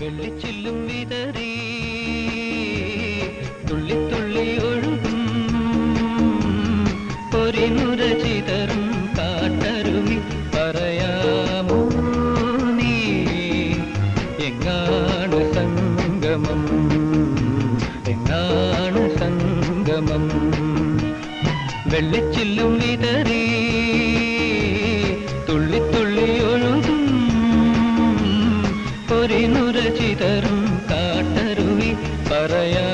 വെള്ളിച്ചില്ലും വിതറി തുള്ളി തുള്ളി ഒഴുകും. പൊരിനുര ചിതറും കാട്ടരുമി പറയാമോ നീ? എങ്ങാണ് സംഗമം? എങ്ങാണ് സംഗമം? വെള്ളിച്ചില്ലും വിതറി പൊരിനുര ചിതറും കാട്ടരുവി പറയാമോ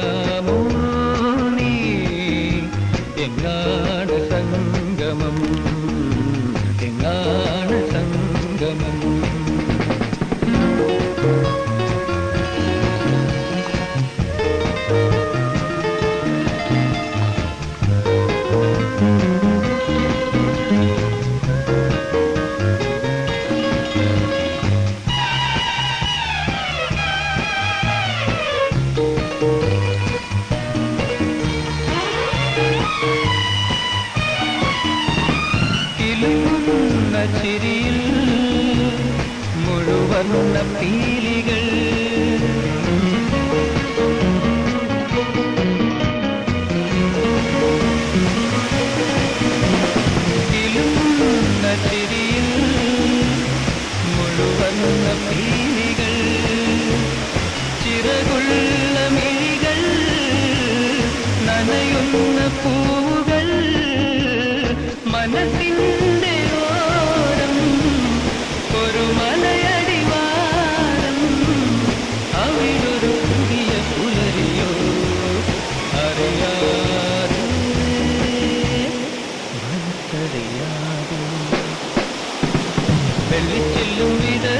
കിലുങ്ങുന്ന ചിരിയിൽ മുഴുവന്ന പീലികൾ. മുഴുവന്ന പീലികൾ. ചിറകുള്ള വെള്ളിച്ചില്ലും വിതറി തുള്ളി